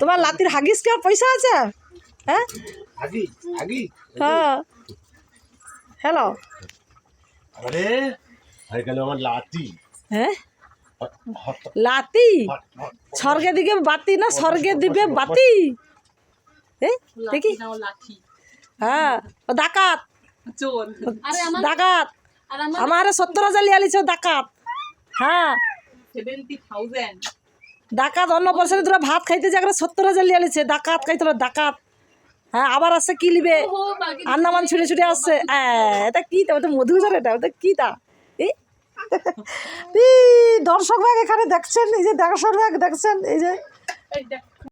তোমার লাতির হাগিস কি আর পয়সা আছে? হ্যাঁ? হ্যাঁ। হ্যালো আরে হয়ে গেল আমার লাতি? হ্যাঁ? লাতি। স্বর্গে দিকে বাতি না স্বর্গে দিবে বাতি? দেখি। হ্যাঁ। ডাকাত। চোর। আরে আমার ডাকাত। আমার আমার সত্তর হাজার লিয়ালিছে ডাকাত। হ্যাঁ। সেভেন্টি থাউজেন্ড ডাকাত, অন্য পয়সা তোরা ভাত খাইতে যে একটা সত্তর হাজার লিয়ে আলিছে ডাকাত খাইতে ডাকাত। হ্যাঁ আবার আসছে, কি লিবে আন্দামান ছুটে ছুটে আসছে। হ্যাঁ এটা কি তা? ওটা মধুজার এটা ওটা কি তা? দর্শক ভাগ এখানে দেখছেন, এই যে দর্শক ভাগ দেখছেন, এই যে